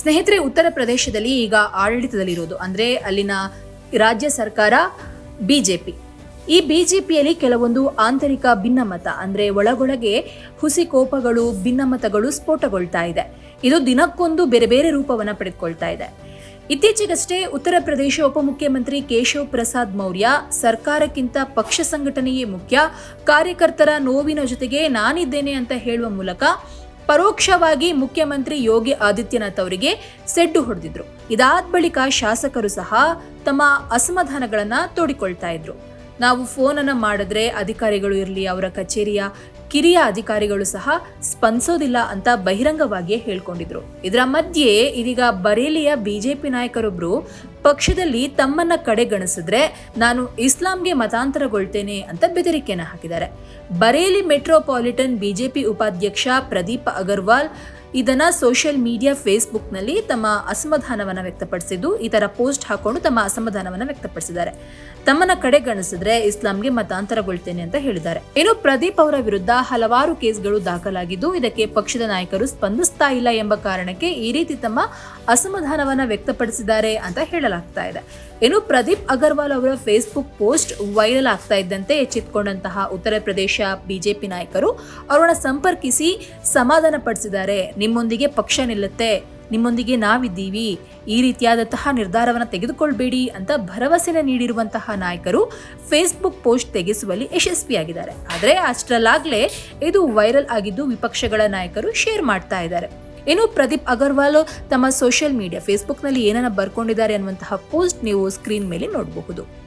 ಸ್ನೇಹಿತರೆ, ಉತ್ತರ ಪ್ರದೇಶದಲ್ಲಿ ಈಗ ಆಡಳಿತದಲ್ಲಿರೋದು, ಅಂದ್ರೆ ಅಲ್ಲಿನ ರಾಜ್ಯ ಸರ್ಕಾರ ಬಿಜೆಪಿ. ಈ ಬಿಜೆಪಿಯಲ್ಲಿ ಕೆಲವೊಂದು ಆಂತರಿಕ ಭಿನ್ನಮತ, ಅಂದ್ರೆ ಒಳಗೊಳಗೆ ಹುಸಿ ಕೋಪಗಳು, ಭಿನ್ನಮತಗಳು ಸ್ಫೋಟಗೊಳ್ತಾ ಇದೆ. ಇದು ದಿನಕ್ಕೊಂದು ಬೇರೆ ಬೇರೆ ರೂಪವನ್ನು ಪಡೆದುಕೊಳ್ತಾ ಇದೆ. ಇತ್ತೀಚೆಗಷ್ಟೇ ಉತ್ತರ ಪ್ರದೇಶ ಉಪಮುಖ್ಯಮಂತ್ರಿ ಕೇಶವ್ ಪ್ರಸಾದ್ ಮೌರ್ಯ, ಸರ್ಕಾರಕ್ಕಿಂತ ಪಕ್ಷ ಸಂಘಟನೆಯೇ ಮುಖ್ಯ, ಕಾರ್ಯಕರ್ತರ ನೋವಿನ ಜೊತೆಗೆ ನಾನಿದ್ದೇನೆ ಅಂತ ಹೇಳುವ ಮೂಲಕ ಪರೋಕ್ಷವಾಗಿ ಮುಖ್ಯಮಂತ್ರಿ ಯೋಗಿ ಆದಿತ್ಯನಾಥ್ ಅವರಿಗೆ ಸೆಡ್ಡು ಹೊಡೆದಿದ್ರು. ಇದಾದ ಬಳಿಕ ಶಾಸಕರು ಸಹ ತಮ್ಮ ಅಸಮಾಧಾನಗಳನ್ನು ತೋಡಿಕೊಳ್ತಾ ಇದ್ರು. ನಾವು ಫೋನನ್ನು ಮಾಡಿದ್ರೆ ಅಧಿಕಾರಿಗಳು ಇರಲಿ, ಅವರ ಕಚೇರಿಯ ಕಿರಿಯ ಅಧಿಕಾರಿಗಳು ಸಹ ಸ್ಪಂದಿಸೋದಿಲ್ಲ ಅಂತ ಬಹಿರಂಗವಾಗಿಯೇ ಹೇಳ್ಕೊಂಡಿದ್ರು. ಇದರ ಮಧ್ಯೆ ಇದೀಗ ಬರೇಲಿಯ ಬಿಜೆಪಿ ನಾಯಕರೊಬ್ರು ಪಕ್ಷದಲ್ಲಿ ತಮ್ಮನ್ನ ಕಡೆಗಣಿಸಿದ್ರೆ ನಾನು ಇಸ್ಲಾಂಗೆ ಮತಾಂತರಗೊಳ್ತೇನೆ ಅಂತ ಬೆದರಿಕೆಯನ್ನು ಹಾಕಿದ್ದಾರೆ. ಬರೇಲಿ ಮೆಟ್ರೋಪಾಲಿಟನ್ ಬಿಜೆಪಿ ಉಪಾಧ್ಯಕ್ಷ ಪ್ರದೀಪ್ ಅಗರ್ವಾಲ್ ಇದನ್ನ ಸೋಷಿಯಲ್ ಮೀಡಿಯಾ ಫೇಸ್ಬುಕ್ನಲ್ಲಿ ತಮ್ಮ ಅಸಮಾಧಾನವನ್ನು ವ್ಯಕ್ತಪಡಿಸಿದ್ದು, ಈ ಥರ ಪೋಸ್ಟ್ ಹಾಕೊಂಡು ತಮ್ಮ ಅಸಮಾಧಾನವನ್ನು ವ್ಯಕ್ತಪಡಿಸಿದ್ದಾರೆ. ತಮ್ಮನ್ನ ಕಡೆಗಣಿಸಿದ್ರೆ ಇಸ್ಲಾಂಗೆ ಮತಾಂತರಗೊಳ್ತೇನೆ ಅಂತ ಹೇಳಿದ್ದಾರೆ. ಇನ್ನು ಪ್ರದೀಪ್ ಅವರ ವಿರುದ್ಧ ಹಲವಾರು ಕೇಸ್ಗಳು ದಾಖಲಾಗಿದ್ದು, ಇದಕ್ಕೆ ಪಕ್ಷದ ನಾಯಕರು ಸ್ಪಂದಿಸ್ತಾ ಇಲ್ಲ ಎಂಬ ಕಾರಣಕ್ಕೆ ಈ ರೀತಿ ತಮ್ಮ ಅಸಮಾಧಾನವನ್ನು ವ್ಯಕ್ತಪಡಿಸಿದ್ದಾರೆ ಅಂತ ಹೇಳಲಾಗ್ತಾ ಇದೆ. ಇನ್ನು ಪ್ರದೀಪ್ ಅಗರ್ವಾಲ್ ಅವರ ಫೇಸ್ಬುಕ್ ಪೋಸ್ಟ್ ವೈರಲ್ ಆಗ್ತಾ ಇದ್ದಂತೆ ಎಚ್ಚೆತ್ತುಕೊಂಡಂತಹ ಉತ್ತರ ಪ್ರದೇಶ ಬಿಜೆಪಿ ನಾಯಕರು ಅವರನ್ನ ಸಂಪರ್ಕಿಸಿ ಸಮಾಧಾನ ಪಡಿಸಿದ್ದಾರೆ ನಿಮ್ಮೊಂದಿಗೆ ಪಕ್ಷ ನಿಲ್ಲುತ್ತೆ. ನಿಮ್ಮೊಂದಿಗೆ ನಾವಿದ್ದೀವಿ. ಈ ರೀತಿಯಾದಂತಹ ನಿರ್ಧಾರವನ್ನು ತೆಗೆದುಕೊಳ್ಬೇಡಿ ಅಂತ ಭರವಸೆನ ನೀಡಿರುವಂತಹ ನಾಯಕರು ಫೇಸ್ಬುಕ್ ಪೋಸ್ಟ್ ತೆಗೆಸುವಲ್ಲಿ ಯಶಸ್ವಿಯಾಗಿದ್ದಾರೆ. ಆದರೆ ಅಷ್ಟರಲ್ಲಾಗಲೇ ಇದು ವೈರಲ್ ಆಗಿದ್ದು ವಿಪಕ್ಷಗಳ ನಾಯಕರು ಶೇರ್ ಮಾಡ್ತಾ ಇದ್ದಾರೆ. ಇನ್ನು ಪ್ರದೀಪ್ ಅಗರ್ವಾಲ್ ತಮ್ಮ ಸೋಷಿಯಲ್ ಮೀಡಿಯಾ ಫೇಸ್ಬುಕ್ನಲ್ಲಿ ಏನನ್ನ ಬರ್ಕೊಂಡಿದ್ದಾರೆ ಅನ್ನುವಂತಹ ಪೋಸ್ಟ್ ನೀವು ಸ್ಕ್ರೀನ್ ಮೇಲೆ ನೋಡಬಹುದು.